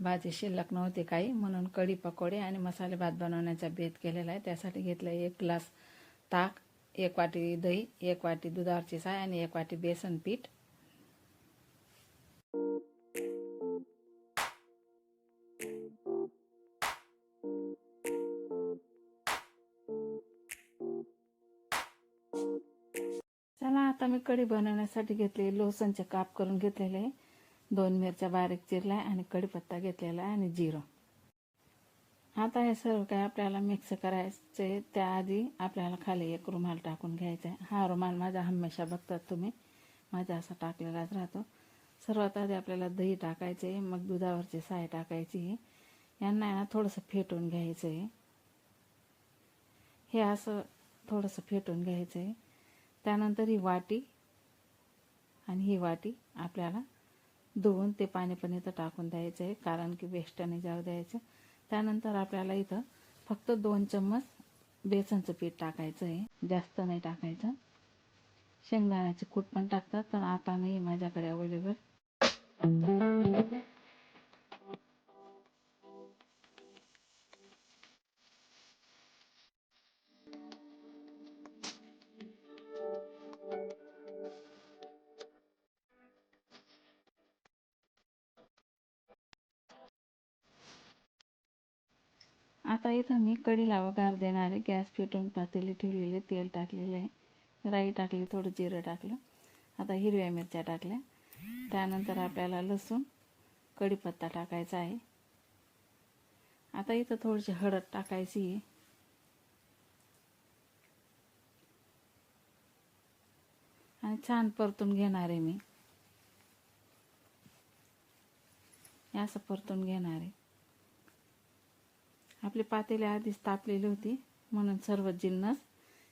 भाजी शिल्लक नव्हती काही. म्हणून कढी पकोडे आणि मसाले भात बनवण्याचा बेत केलेला आहे. त्यासाठी घेतलं एक ग्लास ताक एक वाटी दही एक वाटी दुधावरची साय आणि एक वाटी बेसन पीठ. चला आता मी कढी बनवण्यासाठी घेतले लोसनचे काप करून घेतलेले आहे. दोन मिरच्या बारीक चिरल्या आणि कढीपत्ता घेतलेला आहे आणि जिरं. आता हे सर्व काय आपल्याला मिक्स करायचे त्याआधी आपल्याला खाली एक रुमाल टाकून घ्यायचा आहे. हा रुमाल माझा हमेशा बघतात तुम्ही. माझा असा टाकलेलाच राहतो. सर्वात आधी आपल्याला दही टाकायचे आहे मग दुधावरची साय टाकायची. आहे यांना ना थोडंसं फेटून घ्यायचं. आहे हे असं थोडंसं फेटून घ्यायचं. आहे त्यानंतर ही वाटी आणि ही वाटी आपल्याला धुवून ते पाणी पण इथं टाकून द्यायचं आहे कारण की वेस्ट जाऊ द्यायचं. त्यानंतर आपल्याला इथं फक्त दोन चम्मच बेसनचं पीठ टाकायचं आहे जास्त नाही टाकायचं. शेंगदाण्याचे कूट पण टाकतात पण आता नाही माझ्याकडे अवेलेबल आता इथं मी कढीला गार देणारे गॅस पेटवून पातेली ठेवलेले तेल टाकलेले आहे. राई टाकली थोडं जिरं टाकलं. आता हिरव्या मिरच्या टाकल्या. त्यानंतर आपल्याला लसूण कढीपत्ता टाकायचा आहे. आता इथं थोडीशी हळद टाकायची आहे. आणि छान परतून घेणार आहे मी. असं परतून घेणार आहे. आपली पातेली आधीच तापलेली होती म्हणून सर्व जिन्नस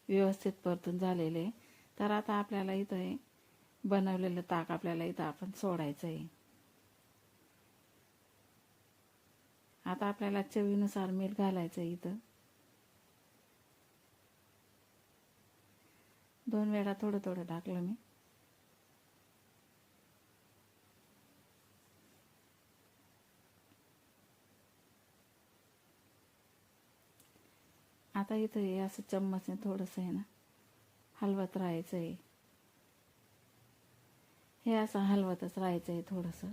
व्यवस्थित परतून झालेले आहे. तर आता आपल्याला इथं हे बनवलेलं ताक आपल्याला इथं आपण सोडायचं आहे. आता आपल्याला चवीनुसार मीठ घालायचं आहे इथं. दोन वेळा थोडं थोडं टाकलं मी. आता इथं हे असं चम्मचने थोडंसं आहे ना. हलवत राहायचं आहे हे असं हलवतच राहायचं आहे थोडंसं.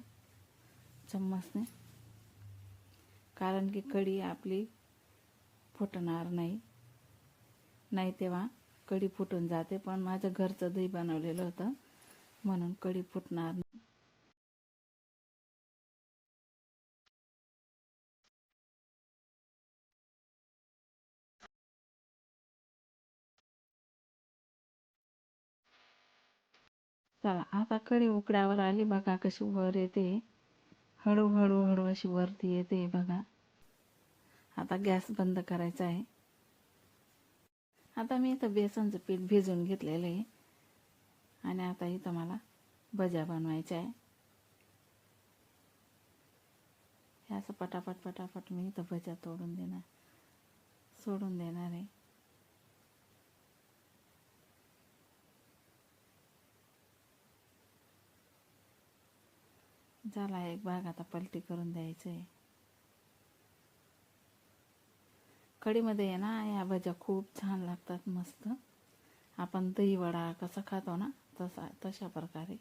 चम्मचने. कारण की कढी आपली फुटणार नाही. नाही तेव्हा कढी फुटून जाते पण माझं घरचं दही बनवलेलं होतं. म्हणून कढी फुटणार चला आता कढी उकड्यावर आली बघा कशी वर येते. हळूहळू हळू अशी वरती येते बघा. आता गॅस बंद करायचा आहे. आता मी इथं बेसनचं पीठ भिजून घेतलेलं आहे. आणि आता इथं मला भज्या बनवायच्या आहे. हे असं पटापट पटापट मी इथं भज्या तोडून देणार सोडून देणार आहे. झाला एक भाग आता पलटी करून द्यायचं आहे कढीमध्ये आहे ना या भज्या खूप छान लागतात मस्त. आपण दही वडा कसा खातो ना तसा तशा प्रकारे.